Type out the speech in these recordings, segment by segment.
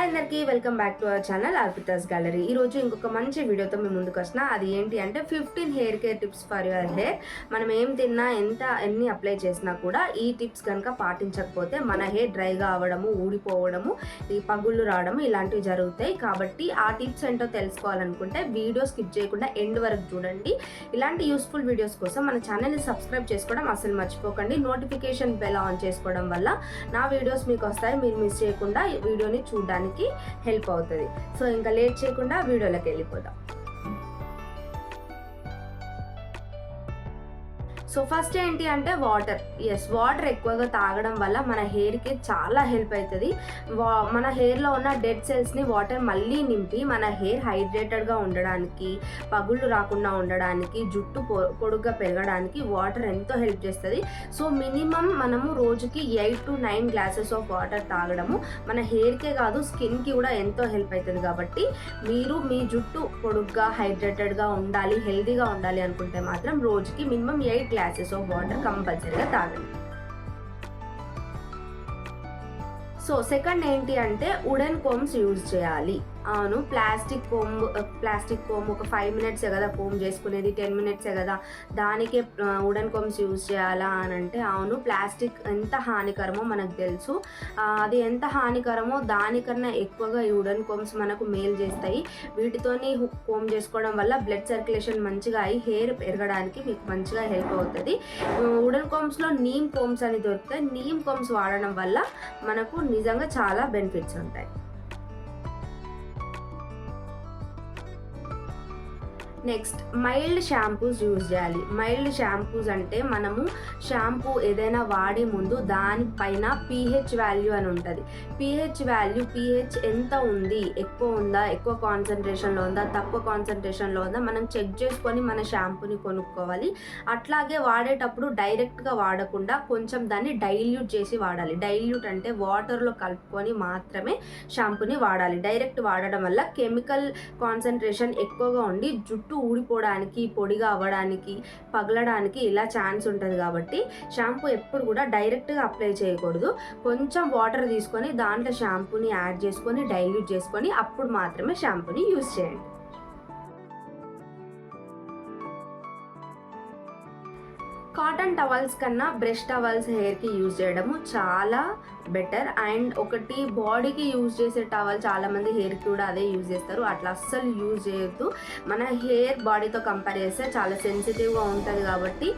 Hi అందరికీ welcome back to our channel Arpita's gallery ఈ రోజు ఇంకొక మంచి వీడియోతో మేము ముందుకు వచ్చిన అది ఏంటి అంటే fifteen hair care tips for your hair మనం ఏం తిన్నా ఎంత ఎన్ని అప్లై చేసినా కూడా ఈ టిప్స్ కనుక పాటించకపోతే మన హెయిర్ డ్రైగా అవ్వడము ఊడిపోవడము ఈ పగుళ్ళు రావడము ఇలాంటివి జరుగుతాయి. కాబట్టి ఆ టిప్స్ ఏంటో తెలుసుకోవాలనుకుంటే వీడియో స్కిప్ చేయకుండా ఎండ్ వరకు చూడండి. ఇలాంటి యూస్ఫుల్ వీడియోస్ కోసం మన ఛానల్ని సబ్స్క్రైబ్ చేసుకోవడం అసలు మర్చిపోకండి. నోటిఫికేషన్ బెల్ ఆన్ చేసుకోవడం వల్ల నా వీడియోస్ మీకు వస్తాయి. మీరు మిస్ చేయకుండా వీడియోని చూడడానికి హెల్ప్ అవుతుంది. సో ఇంకా లేట్ చేయకుండా వీడియోలోకి వెళ్ళిపోదాం. సో ఫస్ట్ ఏంటి అంటే వాటర్ ఎస్ వాటర్ ఎక్కువగా తాగడం వల్ల మన హెయిర్కి చాలా హెల్ప్ అవుతుంది వా మన హెయిర్లో ఉన్న డెడ్ సెల్స్ని వాటర్ మళ్ళీ నింపి మన హెయిర్ హైడ్రేటెడ్గా ఉండడానికి పగుళ్ళు రాకుండా ఉండడానికి జుట్టు పొ పొడుగ్గా పెరగడానికి వాటర్ ఎంతో హెల్ప్ చేస్తుంది. సో మినిమం మనము రోజుకి eight to nine glasses of water తాగడము మన హెయిర్కే కాదు స్కిన్కి కూడా ఎంతో హెల్ప్ అవుతుంది కాబట్టి మీరు మీ జుట్టు పొడుగ్గా హైడ్రేటెడ్గా ఉండాలి హెల్దీగా ఉండాలి అనుకుంటే మాత్రం రోజుకి minimum eight glasses of water కంపల్సరీగా తాగండి. సో సెకండ్ ఏంటి అంటే వుడెన్ కోమ్స్ యూజ్ చేయాలి. అవును ప్లాస్టిక్ కోమ్ ప్లాస్టిక్ కోమ్ ఒక ఫైవ్ మినిట్సే కదా కోమ్ చేసుకునేది టెన్ మినిట్సే కదా. దానికే వుడెన్ కోమ్స్ యూజ్ చేయాలా అని అంటే అవును ప్లాస్టిక్ ఎంత హానికరమో మనకు తెలుసు. అది ఎంత హానికరమో దానికన్నా ఎక్కువగా ఈ వుడెన్ కోమ్స్ మనకు మేలు చేస్తాయి. వీటితోని కోమ్ చేసుకోవడం వల్ల బ్లడ్ సర్క్యులేషన్ మంచిగా అయ్యి హెయిర్ పెరగడానికి మీకు మంచిగా హెల్ప్ అవుతుంది. వుడెన్ కోమ్స్లో నీమ్ కోమ్స్ అని దొరుకుతాయి నీమ్ కోమ్స్ వాడడం వల్ల మనకు నిజంగా చాలా బెనిఫిట్స్ ఉంటాయి. నెక్స్ట్ మైల్డ్ షాంపూస్ యూజ్ చేయాలి. మైల్డ్ షాంపూస్ అంటే మనము షాంపూ ఏదైనా వాడే ముందు దానిపైన పీహెచ్ వాల్యూ అని ఉంటుంది. పీహెచ్ వాల్యూ పీహెచ్ ఎంత ఉంది? ఎక్కువ ఉందా? ఎక్కువ కాన్సన్ట్రేషన్లో ఉందా? తక్కువ కాన్సన్ట్రేషన్లో ఉందా? మనం చెక్ చేసుకొని మన షాంపూని కొనుక్కోవాలి. అట్లాగే వాడేటప్పుడు డైరెక్ట్గా వాడకుండా కొంచెం దాన్ని డైల్యూట్ చేసి వాడాలి. డైల్యూట్ అంటే వాటర్లో కలుపుకొని మాత్రమే షాంపూని వాడాలి. డైరెక్ట్ వాడడం వల్ల కెమికల్ కాన్సన్ట్రేషన్ ఎక్కువగా ఉండి జుట్టు ఊడిపోవడానికి పొడిగా అవ్వడానికి పగలడానికి ఇలా ఛాన్స్ ఉంటుంది కాబట్టి షాంపూ ఎప్పుడు కూడా డైరెక్ట్గా అప్లై చేయకూడదు. కొంచెం వాటర్ తీసుకొని దాంట్లో షాంపూని యాడ్ చేసుకొని డైల్యూట్ చేసుకొని అప్పుడు మాత్రమే షాంపూని యూస్ చేయండి. కాటన్ టవల్స్ కన్నా బ్రష్ టవల్స్ హెయిర్కి యూజ్ చేయడము చాలా బెటర్ అండ్ ఒకటి బాడీకి యూజ్ చేసే టవల్ చాలామంది హెయిర్కి కూడా అదే యూజ్ చేస్తారు. అట్లా అస్సలు యూజ్ చేయొద్దు. మన హెయిర్ బాడీతో కంపేర్ చేస్తే చాలా సెన్సిటివ్గా ఉంటుంది కాబట్టి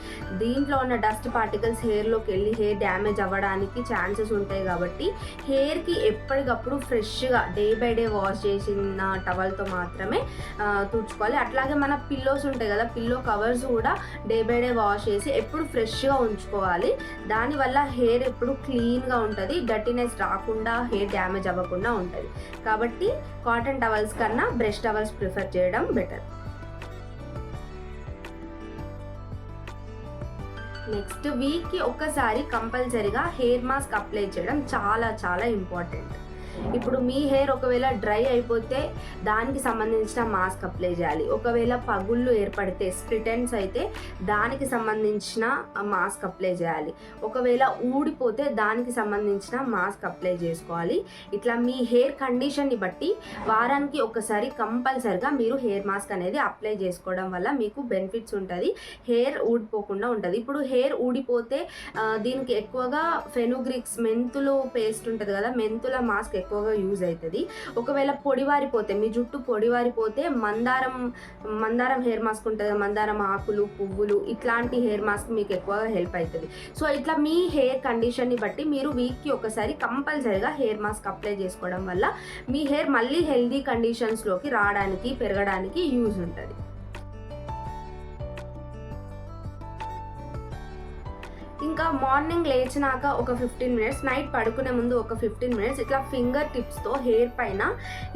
దీంట్లో ఉన్న డస్ట్ పార్టికల్స్ హెయిర్లోకి వెళ్ళి హెయిర్ డ్యామేజ్ అవ్వడానికి ఛాన్సెస్ ఉంటాయి కాబట్టి హెయిర్కి ఎప్పటికప్పుడు ఫ్రెష్గా డే బై డే వాష్ చేసిన టవల్తో మాత్రమే తుడుచుకోవాలి. అట్లాగే మన పిల్లోస్ ఉంటాయి కదా పిల్లో కవర్స్ కూడా డే బై డే వాష్ చేసి ఎప్పుడు ఫ్రెష్గా ఉంచుకోవాలి. దానివల్ల హెయిర్ ఎప్పుడు క్లీన్గా ఉంటుంది. డర్టీనెస్ రాకుండా హెయిర్ డ్యామేజ్ అవ్వకుండా ఉంటుంది. కాబట్టి కాటన్ టవల్స్ కన్నా బ్రష్ టవల్స్ ప్రిఫర్ చేయడం బెటర్. నెక్స్ట్ వీక్కి ఒక్కసారి కంపల్సరీగా హెయిర్ మాస్క్ అప్లై చేయడం చాలా చాలా ఇంపార్టెంట్. ఇప్పుడు మీ హెయిర్ ఒకవేళ డ్రై అయిపోతే దానికి సంబంధించిన మాస్క్ అప్లై చేయాలి. ఒకవేళ పగుళ్ళు ఏర్పడితే స్ప్లిటెన్స్ అయితే దానికి సంబంధించిన మాస్క్ అప్లై చేయాలి. ఒకవేళ ఊడిపోతే దానికి సంబంధించిన మాస్క్ అప్లై చేసుకోవాలి. ఇట్లా మీ హెయిర్ కండిషన్ని బట్టి వారానికి ఒకసారి కంపల్సరిగా మీరు హెయిర్ మాస్క్ అనేది అప్లై చేసుకోవడం వల్ల మీకు బెనిఫిట్స్ ఉంటుంది. హెయిర్ ఊడిపోకుండా ఉంటుంది. ఇప్పుడు హెయిర్ ఊడిపోతే దీనికి ఎక్కువగా ఫెనుగ్రిక్స్ మెంతులు పేస్ట్ ఉంటుంది కదా మెంతుల మాస్క్ ఎక్కువగా యూజ్ అవుతుంది. ఒకవేళ పొడివారిపోతే మీ జుట్టు పొడివారిపోతే మందారం మందారం హెయిర్ మాస్క్ ఉంటుంది మందారం ఆకులు పువ్వులు ఇట్లాంటి హెయిర్ మాస్క్ మీకు ఎక్కువగా హెల్ప్ అవుతుంది. సో ఇట్లా మీ హెయిర్ కండిషన్ని బట్టి మీరు వీక్కి ఒకసారి కంపల్సరీగా హెయిర్ మాస్క్ అప్లై చేసుకోవడం వల్ల మీ హెయిర్ మళ్ళీ హెల్దీ కండిషన్స్లోకి రావడానికి పెరగడానికి యూజ్ ఉంటుంది. ఇంకా మార్నింగ్ లేచినాక ఒక ఫిఫ్టీన్ మినిట్స్ నైట్ పడుకునే ముందు ఒక ఫిఫ్టీన్ మినిట్స్ ఇట్లా ఫింగర్ టిప్స్తో హెయిర్ పైన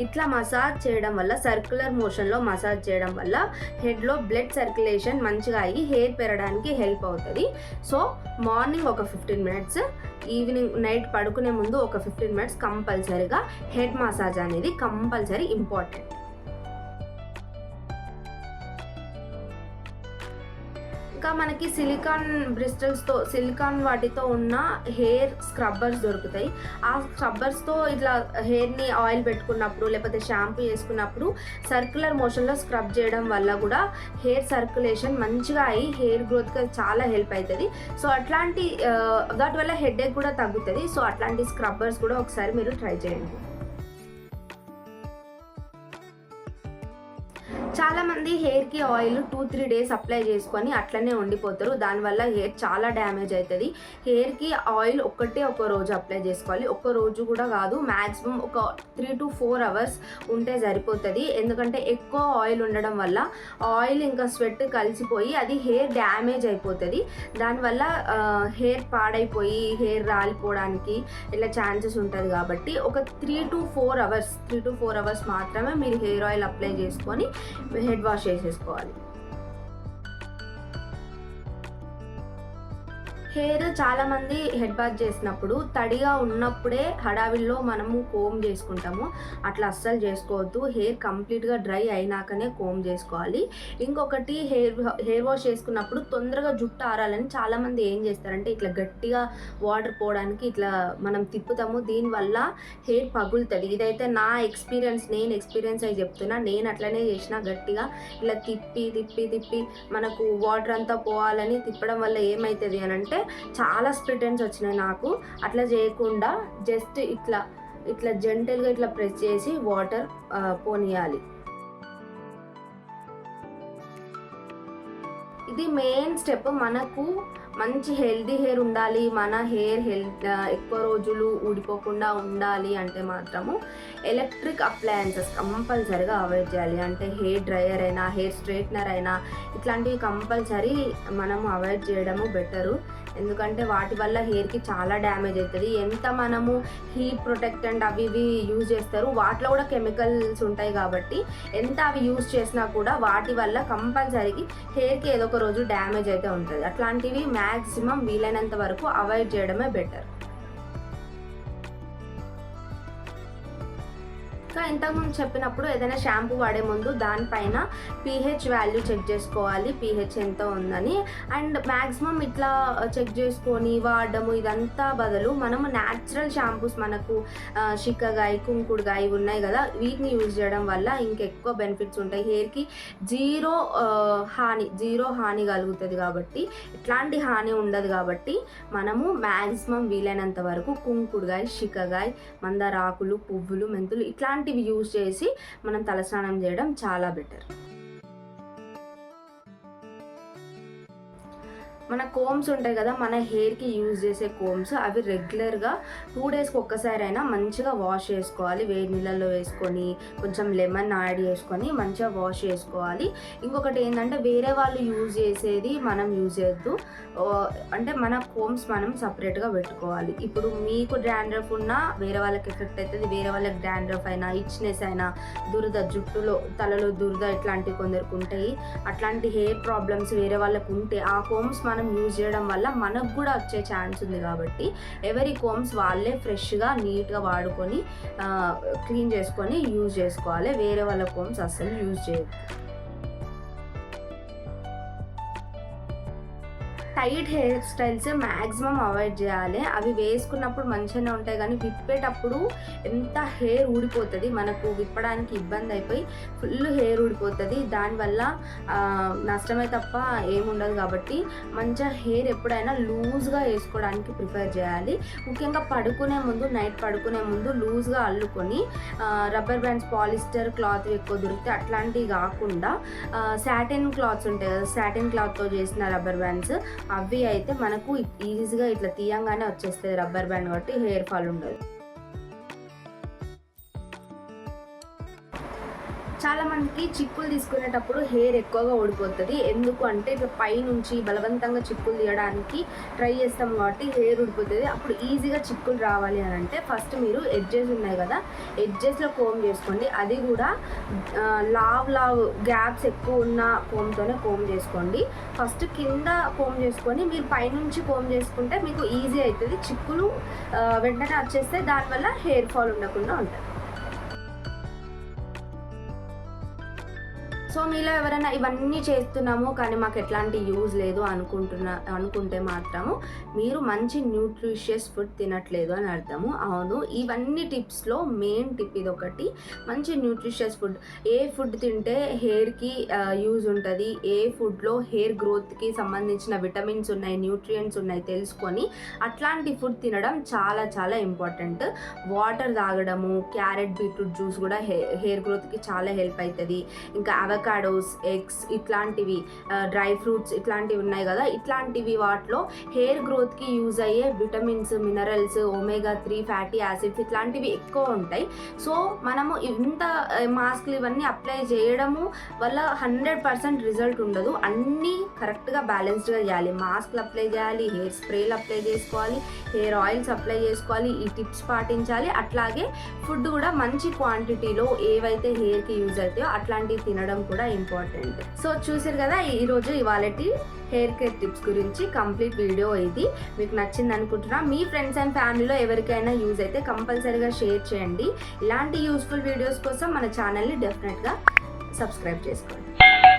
ఇట్లా మసాజ్ చేయడం వల్ల సర్క్యులర్ మోషన్లో మసాజ్ చేయడం వల్ల హెడ్లో బ్లడ్ సర్క్యులేషన్ మంచిగా అయ్యి హెయిర్ పెరగడానికి హెల్ప్ అవుతుంది. సో మార్నింగ్ ఒక ఫిఫ్టీన్ మినిట్స్ ఈవినింగ్ నైట్ పడుకునే ముందు ఒక ఫిఫ్టీన్ మినిట్స్ కంపల్సరీగా హెడ్ మసాజ్ అనేది కంపల్సరీ ఇంపార్టెంట్ ఇంకా మనకి సిలికాన్ బ్రిస్టల్స్తో సిలికాన్ వాటితో ఉన్న హెయిర్ స్క్రబ్బర్స్ దొరుకుతాయి. ఆ స్క్రబ్బర్స్తో ఇట్లా హెయిర్ని ఆయిల్ పెట్టుకున్నప్పుడు లేకపోతే షాంపూ చేసుకున్నప్పుడు సర్క్యులర్ మోషన్లో స్క్రబ్ చేయడం వల్ల కూడా హెయిర్ సర్క్యులేషన్ మంచిగా అయ్యి హెయిర్ గ్రోత్కి చాలా హెల్ప్ అవుతుంది. సో అట్లాంటి దాటి వల్ల హెడేక్ కూడా తగ్గుతుంది. సో అట్లాంటి స్క్రబ్బర్స్ కూడా ఒకసారి మీరు ట్రై చేయండి. చాలా మంది హెయిర్కి oil two three days apply చేసుకొని అట్లనే ఉండిపోతారు. దానివల్ల హెయిర్ చాలా డ్యామేజ్ అవుతుంది హెయిర్కి ఆయిల్ ఒక్కటే ఒక రోజు అప్లై చేసుకోవాలి. ఒక్క రోజు కూడా కాదు మ్యాక్సిమం ఒక త్రీ టు ఫోర్ అవర్స్ ఉంటే సరిపోతుంది. ఎందుకంటే ఎక్కువ ఆయిల్ ఉండడం వల్ల ఆయిల్ ఇంకా స్వెట్ కలిసిపోయి అది హెయిర్ డ్యామేజ్ అయిపోతుంది. దానివల్ల హెయిర్ పాడైపోయి హెయిర్ రాలిపోవడానికి ఇలా ఛాన్సెస్ ఉంటుంది కాబట్టి ఒక three to four hours three to four hours మాత్రమే మీరు హెయిర్ ఆయిల్ అప్లై చేసుకొని హెడ్ వాష్ చేసేసుకోవాలి. హెయిర్ చాలా మంది హెడ్ బాత్ చేసినప్పుడు తడిగా ఉన్నప్పుడే హడావిల్లో మనము కోమ్ చేసుకుంటాము. అట్లా అస్సలు చేసుకోవద్దు. హెయిర్ కంప్లీట్గా డ్రై అయినాకనే కోమ్ చేసుకోవాలి. ఇంకొకటి హెయిర్ హెయిర్ వాష్ చేసుకున్నప్పుడు తొందరగా జుట్టు ఆరాలని చాలామంది ఏం చేస్తారంటే ఇట్లా గట్టిగా వాటర్ పోవడానికి ఇట్లా మనం తిప్పుతాము. దీనివల్ల హెయిర్ పగులుతుంది. ఇదైతే నా ఎక్స్పీరియన్స్ నేను ఎక్స్పీరియన్స్ అయి చెప్తున్నా. నేను అట్లనే చేసిన గట్టిగా ఇలా తిప్పి తిప్పి తిప్పి మనకు వాటర్ అంతా పోవాలని తిప్పడం వల్ల ఏమవుతుంది అని అంటే చాలా స్ప్రిటెన్స్ వచ్చినాయి నాకు. అట్లా చేయకుండా జస్ట్ ఇట్లా ఇట్లా జెంటల్గా ఇట్లా ప్రెస్ చేసి వాటర్ పోనీయాలి. ఇది మెయిన్ స్టెప్ మనకు మంచి హెల్దీ హెయిర్ ఉండాలి. మన హెయిర్ హెల్త్ ఎక్కువ రోజులు ఊడిపోకుండా ఉండాలి అంటే మాత్రము ఎలక్ట్రిక్ అప్లయన్సెస్ కంపల్సరీగా అవాయిడ్ చేయాలి. అంటే హెయిర్ డ్రయర్ అయినా హెయిర్ స్ట్రైట్నర్ అయినా ఇట్లాంటివి కంపల్సరీ మనము అవాయిడ్ చేయడము బెటరు ఎందుకంటే వాటి వల్ల హెయిర్కి చాలా డ్యామేజ్ అవుతుంది ఎంత మనము హీట్ ప్రొటెక్టెంట్ అవి ఇవి యూజ్ చేస్తారు వాటిలో కూడా కెమికల్స్ ఉంటాయి కాబట్టి ఎంత అవి యూజ్ చేసినా కూడా వాటి వల్ల కంపల్సరీకి హెయిర్కి ఏదో ఒక రోజు డ్యామేజ్ అయితే ఉంటుంది. అట్లాంటివి మ్యాక్సిమం వీలైనంత వరకు అవాయిడ్ చేయడమే బెటర్ ఇంతకుముందు చెప్పినప్పుడు ఏదైనా షాంపూ వాడే ముందు దానిపైన పీహెచ్ వాల్యూ చెక్ చేసుకోవాలి పీహెచ్ ఎంత ఉందని. అండ్ మ్యాక్సిమం ఇట్లా చెక్ చేసుకొని వాడడము ఇదంతా బదులు మనము న్యాచురల్ షాంపూస్ మనకు షిక్కగాయ కుంకుడుగాయ ఇవి ఉన్నాయి కదా వీటిని యూజ్ చేయడం వల్ల ఇంకెక్కువ బెనిఫిట్స్ ఉంటాయి. హెయిర్కి జీరో హాని జీరో హాని కలుగుతుంది కాబట్టి ఎట్లాంటి హాని ఉండదు కాబట్టి మనము మ్యాక్సిమం వీలైనంత వరకు కుంకుడుగాయ షిక్కగాయ మందార ఆకులు పువ్వులు మెంతులు ఇట్లాంటి ఇవి యూజ్ చేసి మనం తలస్నానం చేయడం చాలా బెటర్ మన కోమ్స్ ఉంటాయి కదా మన హెయిర్కి యూజ్ చేసే కోమ్స్ అవి రెగ్యులర్గా టూ డేస్కి ఒక్కసారి అయినా మంచిగా వాష్ చేసుకోవాలి. వేడి నీళ్ళల్లో వేసుకొని కొంచెం లెమన్ యాడ్ చేసుకొని మంచిగా వాష్ చేసుకోవాలి. ఇంకొకటి ఏంటంటే వేరే వాళ్ళు యూజ్ చేసేది మనం యూజ్ చేయొద్దు. అంటే మన కోమ్స్ మనం సపరేట్గా పెట్టుకోవాలి. ఇప్పుడు మీకు డాండ్రఫ్ ఉన్నా వేరే వాళ్ళకి ఎఫెక్ట్ అవుతుంది వేరే వాళ్ళకి డాండ్రఫ్ అయినా ఇచ్నెస్ అయినా దురద జుట్టులో తలలో దురద ఇట్లాంటివి కొందరికి ఉంటాయి. అట్లాంటి హెయిర్ ప్రాబ్లమ్స్ వేరే వాళ్ళకు ఉంటే ఆ కోమ్స్ మనం మనం యూజ్ చేయడం వల్ల మనకు కూడా వచ్చే ఛాన్స్ ఉంది కాబట్టి ఎవరి కోమ్స్ వాళ్ళే ఫ్రెష్గా నీట్గా వాడుకొని క్లీన్ చేసుకొని యూజ్ చేసుకోవాలి. వేరే వాళ్ళ కోమ్స్ అస్సలు యూజ్ చేయొద్దు. Tight hair styles maximum avoid చేయాలి. అవి వేసుకున్నప్పుడు మంచిగానే ఉంటాయి కానీ విప్పేటప్పుడు ఎంత హెయిర్ ఊడిపోతుంది మనకు విప్పడానికి ఇబ్బంది అయిపోయి ఫుల్ హెయిర్ ఊడిపోతుంది. దానివల్ల నష్టమే తప్ప ఏముండదు కాబట్టి మంచిగా హెయిర్ ఎప్పుడైనా లూజ్గా వేసుకోవడానికి ప్రిఫర్ చేయాలి. ముఖ్యంగా పడుకునే ముందు నైట్ పడుకునే ముందు లూజ్గా అల్లుకొని రబ్బర్ బ్యాండ్స్ పాలిస్టర్ క్లాత్ ఎక్కువ దొరికితే అట్లాంటివి కాకుండా శాటిన్ క్లాత్స్ ఉంటాయి కదా సాటిన్ క్లాత్తో చేసిన రబ్బర్ బ్యాండ్స్ అవి అయితే మనకు ఈజీగా ఇట్లా తీయంగానే వచ్చేస్తుంది రబ్బర్ బ్యాండ్ కాబట్టి హెయిర్ ఫాల్ ఉండదు. చాలా మందికి చిక్కులు తీసుకునేటప్పుడు హెయిర్ ఎక్కువగా ఊడిపోతుంది. ఎందుకు అంటే ఇట్లా పైనుంచి బలవంతంగా చిక్కులు తీయడానికి ట్రై చేస్తాం కాబట్టి హెయిర్ ఊడిపోతుంది. అప్పుడు ఈజీగా చిక్కులు రావాలి అని అంటే ఫస్ట్ మీరు ఎడ్జెస్ ఉన్నాయి కదా ఎడ్జెస్లో కోమ్ చేసుకోండి. అది కూడా లావ్ లావ్ గ్యాప్స్ ఎక్కువ ఉన్న కోమ్తోనే కోమ్ చేసుకోండి. ఫస్ట్ కింద కోమ్ చేసుకొని మీరు పైనుంచి కోమ్ చేసుకుంటే మీకు ఈజీ అవుతుంది. చిక్కులు వెంటనే వచ్చేస్తే దానివల్ల హెయిర్ ఫాల్ ఉండకుండా ఉంటుంది. సో మీలో ఎవరైనా ఇవన్నీ చేస్తున్నాము కానీ మాకు ఎట్లాంటి యూజ్ లేదు అనుకుంటున్నా అనుకుంటే మాత్రము మీరు మంచి న్యూట్రిషియస్ ఫుడ్ తినట్లేదు అని అర్థము. అవును ఇవన్నీ టిప్స్లో మెయిన్ టిప్ ఇది ఒకటి మంచి న్యూట్రిషియస్ ఫుడ్. ఏ ఫుడ్ తింటే హెయిర్కి యూజ్ ఉంటుంది ఏ ఫుడ్లో హెయిర్ గ్రోత్కి సంబంధించిన విటమిన్స్ ఉన్నాయి న్యూట్రియంట్స్ ఉన్నాయి తెలుసుకొని అట్లాంటి ఫుడ్ తినడం చాలా చాలా ఇంపార్టెంట్. వాటర్ తాగడము క్యారెట్ బీట్రూట్ జ్యూస్ కూడా హె హెయిర్ గ్రోత్కి చాలా హెల్ప్ అవుతుంది ఇంకా అవకాడోస్ ఎగ్స్ ఇట్లాంటివి డ్రై ఫ్రూట్స్ ఇట్లాంటివి ఉన్నాయి కదా. ఇట్లాంటివి వాటిలో హెయిర్ గ్రోత్కి యూజ్ అయ్యే vitamins minerals omega three fatty acids ఇట్లాంటివి ఎక్కువ ఉంటాయి. సో మనము ఇంత మాస్క్లు ఇవన్నీ అప్లై చేయడము వల్ల హండ్రెడ్ పర్సెంట్ రిజల్ట్ ఉండదు. అన్నీ కరెక్ట్గా బ్యాలెన్స్డ్గా చేయాలి. మాస్క్లు అప్లై చేయాలి హెయిర్ స్ప్రేలు అప్లై చేసుకోవాలి హెయిర్ ఆయిల్స్ అప్లై చేసుకోవాలి ఈ టిప్స్ పాటించాలి. అట్లాగే ఫుడ్ కూడా మంచి క్వాంటిటీలో ఏవైతే హెయిర్కి యూజ్ అవుతాయో అట్లాంటివి తినడం కూడా ఇంపార్టెంట్. సో చూసారు కదా ఈరోజు ఇవాళటి హెయిర్ కేర్ టిప్స్ గురించి కంప్లీట్ వీడియో ఇది. మీకు నచ్చింది అనుకుంటున్నా మీ ఫ్రెండ్స్ అండ్ ఫ్యామిలీలో ఎవరికైనా యూజ్ అయితే కంపల్సరీగా షేర్ చేయండి. ఇలాంటి యూస్ఫుల్ వీడియోస్ కోసం మన ఛానల్ని డెఫినెట్గా సబ్స్క్రైబ్ చేసుకోండి.